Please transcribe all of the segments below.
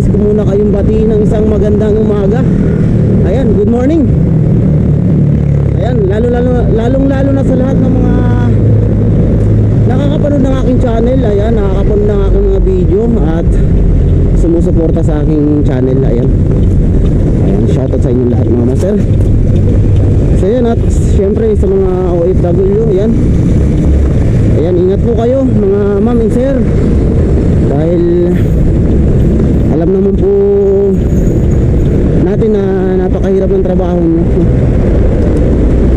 nais ko muna kayong batiin ng isang magandang umaga. Ayan, good morning. Ayan, lalo lalo lalong lalo na sa lahat ng mga nakakapanood ng aking channel. Ayan, nakakapanood ng aking mga video at sumusuporta sa aking channel. Ayan. Ayan, shoutout sa inyo lahat mga master. So yan at syempre sa mga OFW, ayan. Ayan, ingat po kayo mga ma'am and sir. Dahil alam naman po natin na napakahirap ng trabaho nyo.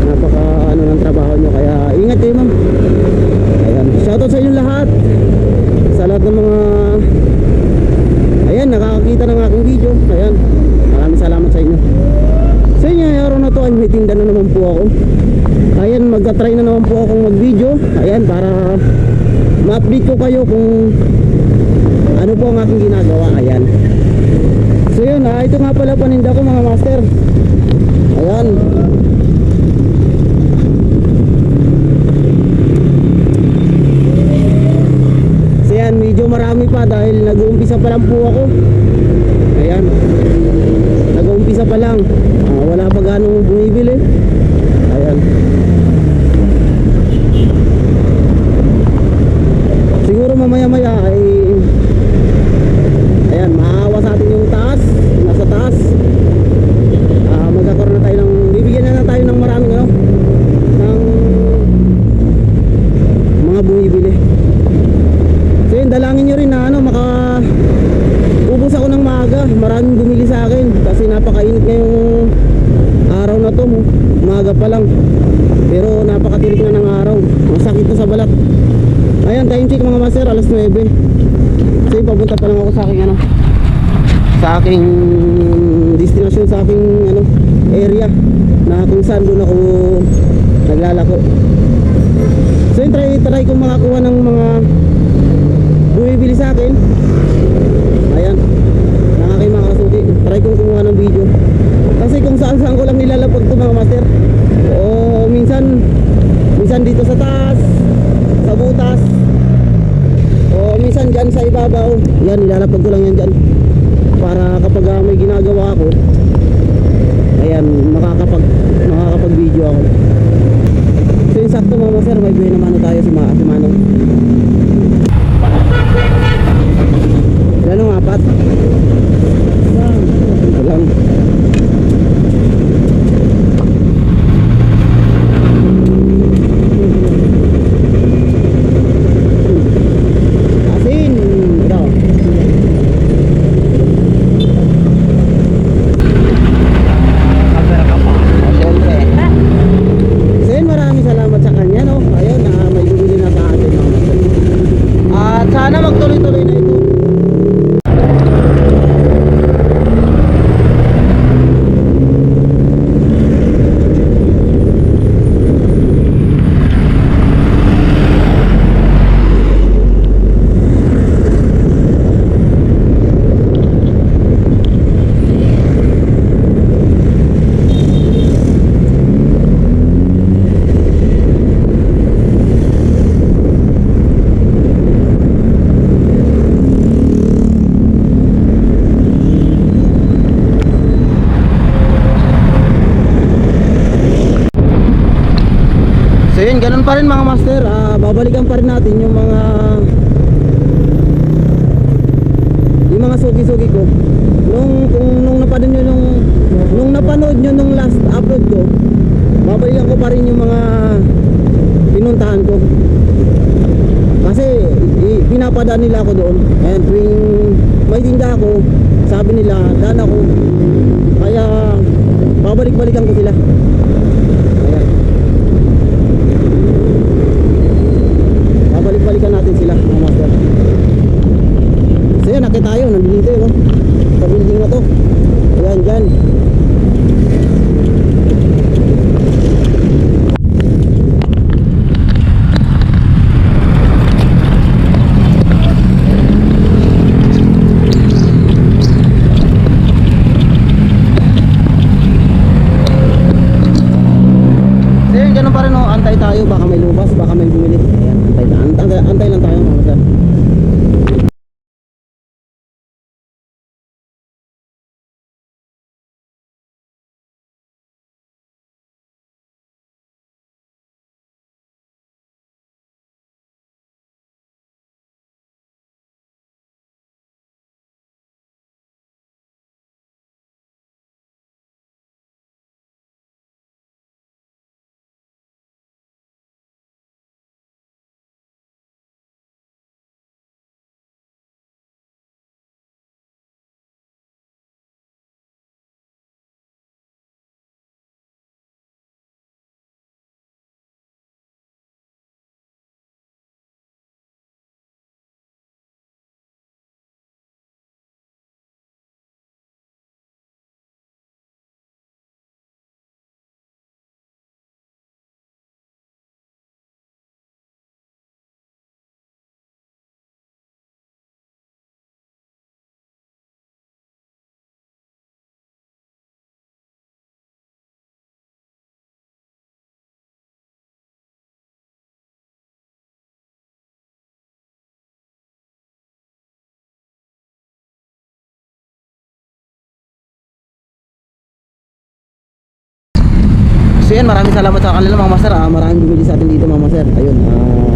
Napaka ano ng trabaho nyo. Kaya ingat kayo ma'am. Ayan, shoutout sa inyo lahat. Sa lahat ng mga Ayan, nakakakita ng aking video. Ayan, maraming salamat sa inyo. Sa inyo, araw na to ay may tinda na naman po ako. Ayan, magta-try na naman po akong mag-video. Ayan, para ma-update ko kayo kung ano po ang aking ginagawa. Ayan. So yun, ah, ito nga pala paninda ko mga master. Ayan. So yan, medyo marami pa dahil nag-uumpisa pa lang po ako. Ayan. Nag-uumpisa pa lang. Ah, wala pa ganong bumibili. Ayan. Siguro mamaya-maya ay Ayan, maawa sa atin yung taas, nasa taas. Ah, magkakaroon na tayo ng bibigyan na, na tayo ng maraming ano ng mga bumibili. So yun, dalangin nyo rin na ano, maka ubos ako ng maaga. Maraming bumili sa akin kasi napakainit ngayong araw na to. Maaga pa lang. Pero napakatirik na ng araw. Masakit to sa balat. Ayan, time check mga master, alas 9. Yun, papunta pa lang ako sa aking ano sa aking destination sa aking ano area na kung saan doon ako naglalako. So yun, try, try kong makakuha ng mga bumibili sa akin. Ayan. Ng aking mga kasuki try kong kumuha ng video. Kasi kung saan saan ko lang nilalapag to mga master o minsan minsan dito sa taas sa butas o minsan dyan sa ibabaw. Yan nilalapag ko lang yan dyan. Para kapag ah, may ginagawa ako ayan makakapag makakapag video ako. So yung sakto mga master may buhay naman tayo si, Ma si Manong Ilan ang apat? Ito lang. Asin! Ito. Siyempre. So yun, maraming salamat sa kanya, no? Ayun, na may bumili na sa atin, no? At sana magtuloy-tuloy na ito. So yun, ganun pa rin mga master. Ah, babalikan pa rin natin yung mga yung mga sugi-sugi ko. Nung kung nung napanood nyo nung nung napanood nyo nung last upload ko, babalikan ko pa rin yung mga pinuntahan ko. Kasi pinapadaan nila ako doon. And tuwing may tinda ako, sabi nila, daan ako. Kaya babalik-balikan ko sila. Ayan. Natin sila mga master. So yan, nakita tayo, nandito yun. oh. Sa building na to. Ayan, dyan. So yan, maraming salamat sa kanila mga master. Ah, maraming bumili sa atin dito mga master. Ayun, ah,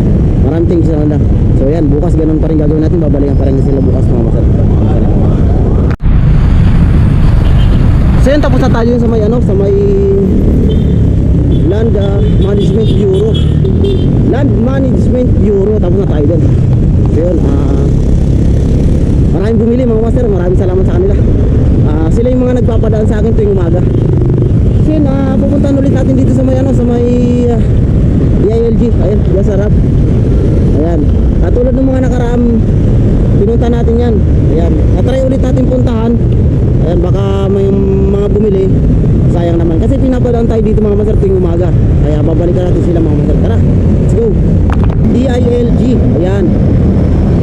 maraming thanks sa kanila. So yan, bukas ganun pa rin gagawin natin. Babalikan pa rin sila bukas mga master. So yan, tapos na tayo sa may ano, sa may Land ah, Management Bureau. Land Management Bureau, tapos na tayo doon. So yun, ah, maraming bumili mga master. Maraming salamat sa kanila. Ah, sila yung mga nagpapadaan sa akin tuwing umaga. Yun, ah, pupuntahan ulit natin dito sa may ano, sa may uh, DILG. Ayan, yung sarap. Ayan. Katulad ng mga nakaraang pinunta natin yan. Ayan. Natry ulit natin puntahan. Ayan, baka may mga bumili. Sayang naman. Kasi pinapadaan tayo dito mga master tuwing umaga. Kaya babalikan natin sila mga master. Tara, let's go. DILG. Ayan.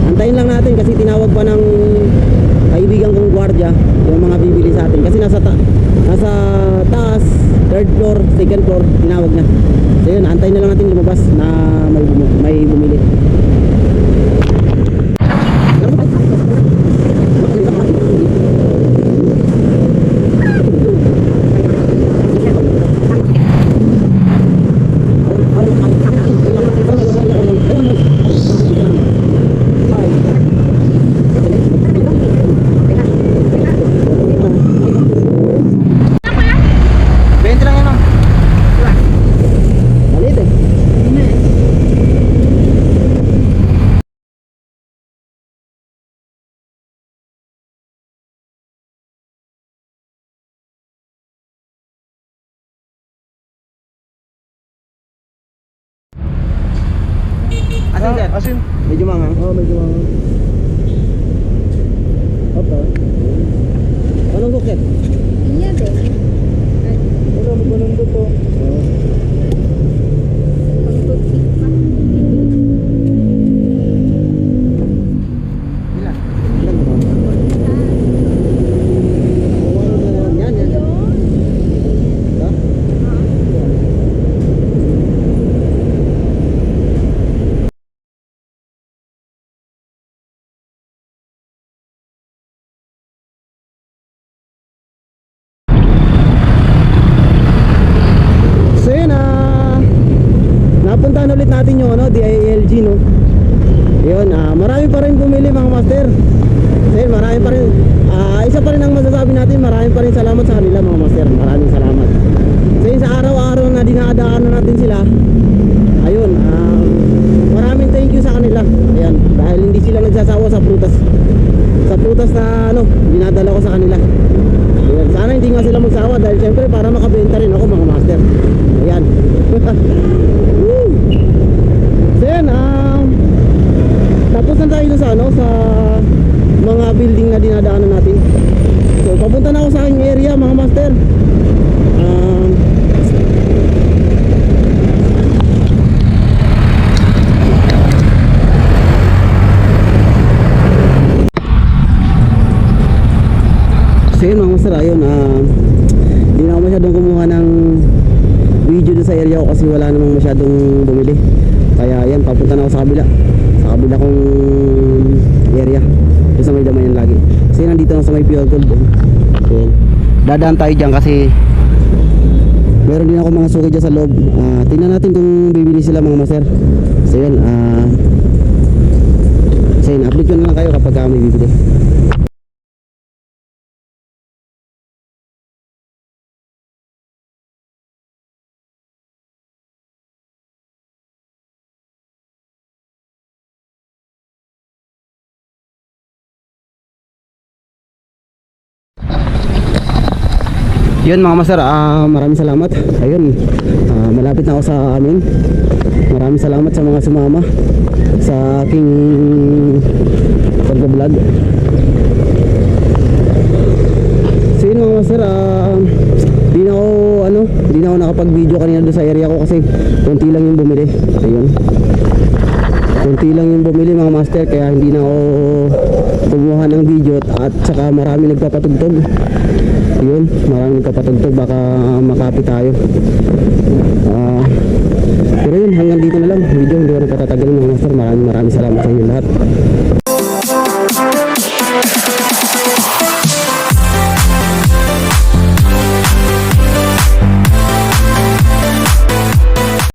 Antayin lang natin kasi tinawag pa ng kaibigan kong gwardiya yung mga bibili sa atin. Kasi nasa, nasa taas, third floor, second floor, tinawag na. So yun, antayin na lang natin lumabas na may, may bumili. Bente lang yan, ma'am. Maliit eh. Asin, sir? Asin. Medyo mangang. Oo, medyo mangang. Opo. Anong bukit? Iya deh. Wala mo ba nang to? Pagtutip pa. Ilan? Ilan ba? Yan, yan. Ha? So yun ah Napuntahan ulit natin yung ano DILG no? Yun ah marami pa rin bumili mga master. So yun marami pa rin. Ah Isa pa rin ang masasabi natin marami pa rin salamat sa kanila mga master. Maraming salamat. So yun sa araw-araw na dinadaanan natin sila Ayun ah Maraming thank you sa kanila. Ayan dahil hindi sila nagsasawa sa prutas. Sa prutas na ano dinadala ko sa kanila. Ayan, sana hindi nga sila magsawa dahil syempre para makabenta rin ako mga master. Ayan. Woo! so yan, um, tapos na tayo sa ano, sa mga building na dinadaanan natin. So papunta na ako sa aking area mga master. Um, So yun mga master, ayun, ah, hindi na ako masyadong kumuha ng video sa area ko kasi wala namang masyadong bumili. Kaya yan, papunta na ako sa kabila. Kabila kong area. Doon sa may damayan lagi. Kasi nandito lang sa may pure gold. So, dadaan tayo dyan kasi meron din ako mga suki dyan sa loob. Ah, tingnan natin kung bibili sila mga master. So yun, ah, so yun, update ko na lang kayo kapag ah, may bibili. Yun mga master, ah, maraming salamat. Ayun, ah, malapit na ako sa amin. Maraming salamat sa mga sumama sa aking pag-vlog. So yun mga master, ah, di na ako, ano, di na ako nakapag-video kanina doon sa area ko kasi konti lang yung bumili. Ayun. Konti lang yung bumili mga master kaya hindi na ako kumuha ng video at saka marami nagpapatugtog. Yun maraming nagpapatugtog baka makapit tayo. Ah, pero yun hanggang dito na lang. Video hindi ko na patatagalin mga master. Maraming maraming salamat sa inyo lahat